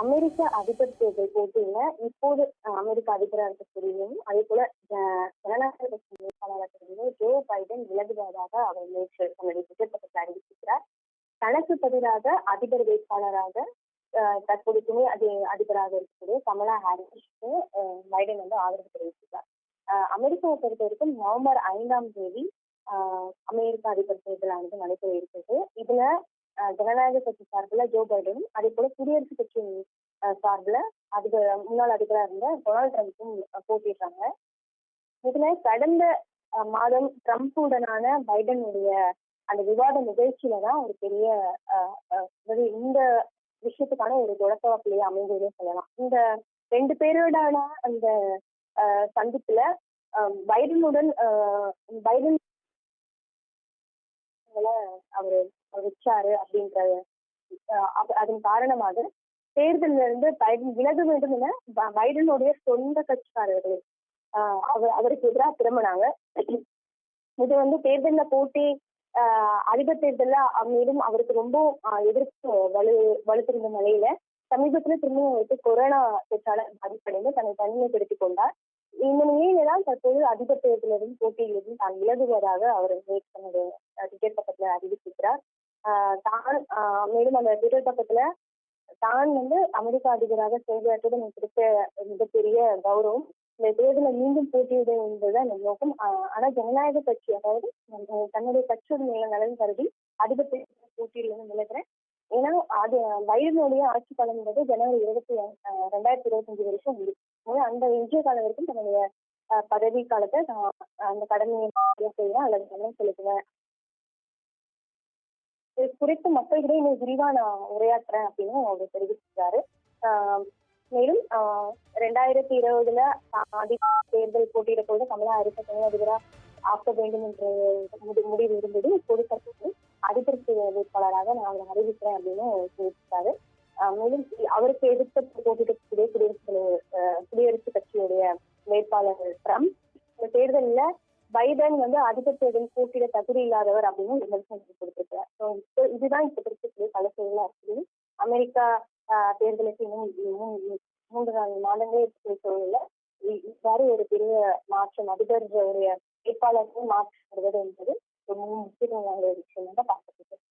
அமெரிக்க அதிபர் தேர்தல் போட்டியில இப்போது அமெரிக்க அதிபராக இருக்கக்கூடியவும் அதே போல ஜனநாயக கட்சி வேட்பாளராக இருக்கக்கூடிய ஜோ பைடன் விலகுவதாக அவர் நேற்று தன்னுடைய ட்விட்டர் பக்கத்தில் அறிவித்திருக்கிறார். தனக்கு பதிலாக அதிபர் வேட்பாளராக தற்போது துணை அதி அதிபராக இருக்கக்கூடிய கமலா ஹாரிஸ்க்கு பைடன் வந்து ஆதரவு தெரிவித்திருக்கார் அமெரிக்காவை பொறுத்த வரைக்கும் நவம்பர் ஐந்தாம் தேதி அமெரிக்க அதிபர் தேர்தலானது நடைபெற இருக்கிறது. இதுல ஜனநாயக கட்சி சார்பில் ஜோ பைடனும் அதே போல குடியரசுக் கட்சி சார்பில் அதிபர் முன்னாள் அதிபராக இருந்த டொனால்டு ட்ரம்ப்பும் போட்டிடுறாங்க இதுல கடந்த மாதம் ட்ரம்ப்புடனான பைடனுடைய அந்த விவாத நிகழ்ச்சியில தான் ஒரு பெரிய அஹ், அஹ், இந்த விஷயத்துக்கான ஒரு தொடக்க வாக்கிலேயே அமைந்ததுன்னு சொல்லலாம். இந்த ரெண்டு பேரோடான அந்த சந்திப்புல அஹ், பைடனுடன் பைடன் அவர் வச்சாரு அப்படின்ற அதன் காரணமாக தேர்தலில் இருந்து பைடன் விலக வேண்டும் என பைடனுடைய சொந்த கட்சிக்காரர்கள் ஆஹ் அவர் அவருக்கு எதிராக திரும்பினாங்க. இது வந்து தேர்தலில் போட்டி ஆஹ் அதிபர் தேர்தலில் மேலும் அவருக்கு ரொம்ப எதிர்ப்பு வலு வலுத்திருந்த நிலையில சமீபத்துல திரும்பவும் அவருக்கு கொரோனா தொற்றால பாதிப்படைந்து தன்னை தனிமைப்படுத்திக் கொண்டார். இந்த நிலையில தான் தற்போது அதிபர் தேர்தலிலிருந்து போட்டியிலிருந்து தான் விலகுவதாக அவர் நேற்று தன்னுடைய ட்விட்டர் பக்கத்துல அறிவித்திருக்கிறார். தான் மேலும் அந்த ட்விட்டர் பக்கத்துல தான் வந்து அமெரிக்க அதிபராக செயல்படுறது எனக்கு மிகப்பெரிய கௌரவம். இந்த தேர்தலில் மீண்டும் போட்டியிட என்பதுதான் என் நோக்கம். ஆனா ஜனநாயக கட்சி அதாவது தன்னுடைய கட்சியோட நில நலன் கருதி அதிபர் போட்டியில் வந்து விலகிறேன் ஏன்னா அது பைடனுடைய ஆட்சி காலம் என்பது ஜனவரி இருபத்தி ரெண்டாயிரத்தி இருபத்தஞ்சு வரைக்கும் இருக்கு அந்த எஞ்சிய காலம் வரைக்கும் தன்னுடைய பதவி காலத்தை நான் அந்த கடமையை செய்வேன் அல்லது கவனம் செலுத்துவேன். குறித்து மக்களிடையே இன்னும் விரிவா நான் உரையாற்றுறேன் அப்படின்னு அவர் தெரிவிச்சிருக்காரு. மேலும் ரெண்டாயிரத்தி இருபதுல ஆதி தேர்தல் போட்டியிட போது கமலா அரசு துணை அதிபராக ஆக்க வேண்டும் என்ற முடி- முடிவு இருந்தது. இப்போது தற்போது அதிபருக்கு வேட்பாளராக நான் அவரை அறிவிக்கிறேன் அப்படின்னு தெரிவிச்சிருக்காரு. மேலும் அவருக்கு எதிர்த்து போட்டியிடக்கூடிய குடியரசு குடியரசு குடியரசுக் கட்சியுடைய வேட்பாளர் ட்ரம்ப் இந்த தேர்தலில் பைடன் வந்து அதிக தேர்தல் போட்டியிட தகுதி இல்லாதவர் அப்படின்னு விமர்சனம் கொடுத்திருக்கிறார். ஸோ இப்போ இதுதான் இப்போ இருக்கக்கூடிய பல இருக்குது. அமெரிக்கா தேர்தலுக்கு இன்னும் மூன்று நான்கு மாதங்களே இருக்கக்கூடிய சூழல்ல இவ்வாறு ஒரு பெரிய மாற்றம் அதிபருடைய வேட்பாளர்கள் மாற்றப்படுவது என்பது ரொம்ப முக்கியமான ஒரு விஷயம் தான் பார்க்கப்பட்டது